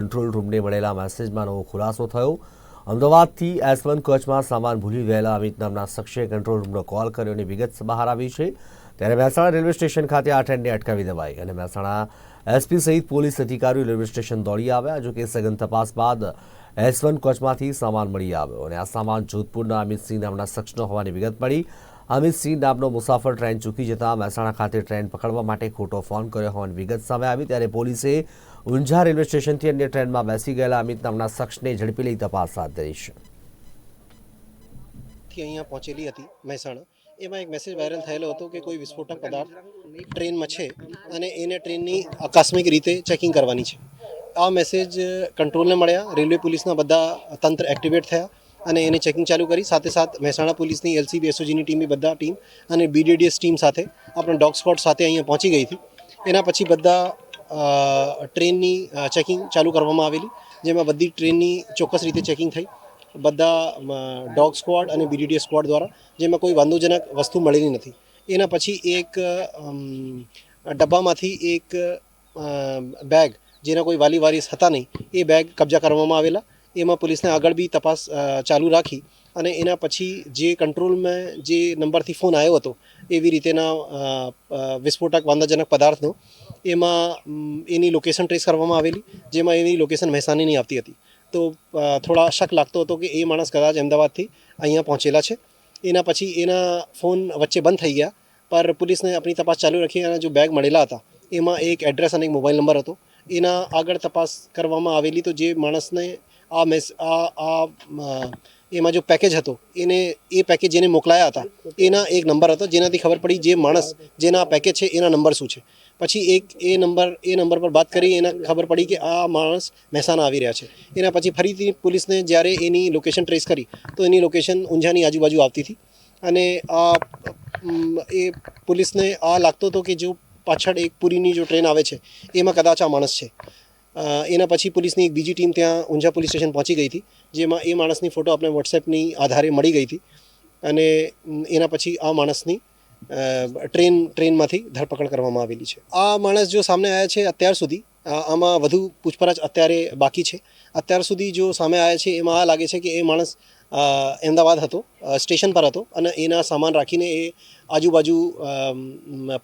Control રૂમને મળેલા મેસેજમાં નવો ખુલાસો થયો. અમદાવાદથી એસવન કોચમાં સામાન ભૂલી ગયેલા અમિત નામના શખ્સે કંટ્રોલ રૂમનો કોલ કર્યો અને વિગત બહાર આવી છે. ત્યારે મહેસાણા રેલવે સ્ટેશન ખાતે આ ટ્રેનને અટકાવી દેવાઈ અને મહેસાણા એસપી સહિત પોલીસ અધિકારીઓ રેલવે સ્ટેશન દોડી આવ્યા જોકે સઘન તપાસ બાદ એસવન કોચમાંથી સામાન મળી આવ્યો અને આ સામાન જોધપુરના અમિતસિંહ નામના શખ્સનો હોવાની વિગત મળી. અમિતસિંહ નામનો મુસાફર ટ્રેન ચૂકી જતા મહેસાણા ખાતે ટ્રેન પકડવા માટે ખોટો ફોન કર્યો હોવાની વિગત સામે આવી. ત્યારે પોલીસે ઊંઝા રેલવે સ્ટેશનથી અન્ય ટ્રેનમાં બેસી ગયેલા અમિત નામના શખ્સને ઝડપી લઈ તપાસ હાથ ધરી છે. અહીંયા પહોંચેલી હતી મહેસાણા. એમાં એક મેસેજ વાયરલ થયેલો હતો કે કોઈ વિસ્ફોટક પદાર્થ ટ્રેનમાં છે અને એને ટ્રેનની આકસ્મિક રીતે ચેકિંગ કરવાની છે. આ મેસેજ કંટ્રોલને મળ્યા, રેલવે પોલીસના બધા તંત્ર એક્ટિવેટ થયા અને એને ચેકિંગ ચાલુ કરી. સાથે સાથ મહેસાણા પોલીસની એલસીબી એસઓજીની ટીમની બધા ટીમ અને બીડીડીએસ ટીમ સાથે, આપણે ડોગ સ્કોટ સાથે અહીંયા પહોંચી ગઈ હતી. એના પછી બધા ટ્રેનની ચેકિંગ ચાલુ કરવામાં આવેલી, જેમાં બધી ટ્રેનની ચોક્કસ રીતે ચેકિંગ થઈ. બધા ડોગ સ્ક્વોડ અને બીડીડીએસ સ્ક્વોડ દ્વારા, જેમાં કોઈ વાંધોજનક વસ્તુ મળેલી નથી. એના પછી એક ડબ્બામાંથી એક બેગ જેના કોઈ વાલી વારીસ હતા નહીં, એ બેગ કબજા કરવામાં આવેલા. એમાં પોલીસને આગળ બી તપાસ ચાલુ રાખી અને એના પછી જે કંટ્રોલમાં જે નંબરથી ફોન આવ્યો હતો, એવી રીતેના વિસ્ફોટક વાંધાજનક પદાર્થનો, એમાં એની લોકેશન ટ્રેસ કરવામાં આવેલી, જેમાં એની લોકેશન મહેસાણીની આવતી હતી. તો થોડા શક લાગતો હતો કે એ માણસ કદાચ અમદાવાદથી અહીંયા પહોંચેલા છે. એના પછી એના ફોન વચ્ચે બંધ થઈ ગયા, પર પોલીસને આપણી તપાસ ચાલુ રાખી અને જો બેગ મળેલા હતા, એમાં એક એડ્રેસ અને એક મોબાઈલ નંબર હતો. એના આગળ તપાસ કરવામાં આવેલી તો જે માણસને આ મેસ આ આ એમાં જો પેકેજ હતો, એને, એ પેકેજ જેને મોકલાયા હતા, એના એક નંબર હતો, જેનાથી ખબર પડી જે માણસ જેના પેકેજ છે, એના નંબર શું છે. પછી એક, એ નંબર એ નંબર પર વાત કરી, એને ખબર પડી કે આ માણસ મહેસાણા આવી રહ્યા છે. એના પછી ફરીથી પોલીસને જ્યારે એની લોકેશન ટ્રેસ કરી, તો એની લોકેશન ઊંઝાની આજુબાજુ આવતી હતી. અને આ એ પોલીસને આ લાગતો હતો કે જો પાછળ એક પુરીની જો ટ્રેન આવે છે, એમાં કદાચ આ માણસ છે. એના પછી પોલીસની એક બીજી ટીમ ત્યાં ઊંઝા પોલીસ સ્ટેશન પહોંચી ગઈ હતી, જેમાં એ માણસની ફોટો આપણે વોટ્સએપની આધારે મળી ગઈ હતી અને એના પછી આ માણસની ટ્રેન, ટ્રેનમાંથી ધરપકડ કરવામાં આવેલી છે. આ માણસ જો સામે આવ્યા છે અત્યાર સુધી આમાં વધુ પૂછપરછ અત્યારે બાકી છે. અત્યાર સુધી જો સામે આવ્યા છે, એમાં આ લાગે છે કે એ માણસ અમદાવાદ હતો સ્ટેશન પર હતો અને એના સામાન રાખીને એ આજુબાજુ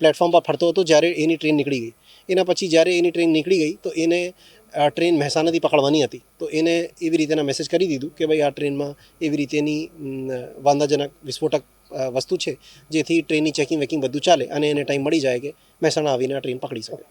પ્લેટફોર્મ પર ફરતો હતો જ્યારે એની ટ્રેન નીકળી ગઈ. એના પછી જ્યારે એની ટ્રેન નીકળી ગઈ તો એને ટ્રેન મહેસાણાથી પકડવાની હતી. તો એને એવી રીતેના મેસેજ કરી દીધું કે ભાઈ આ ટ્રેનમાં એવી રીતેની વાંધાજનક, વિસ્ફોટક વસ્તુ છે, જેથી ટ્રેનની ચેકિંગ વેકિંગ બધું ચાલે અને એને ટાઈમ મળી જાય કે મહેસાણા આવીને આ ટ્રેન પકડી શકે.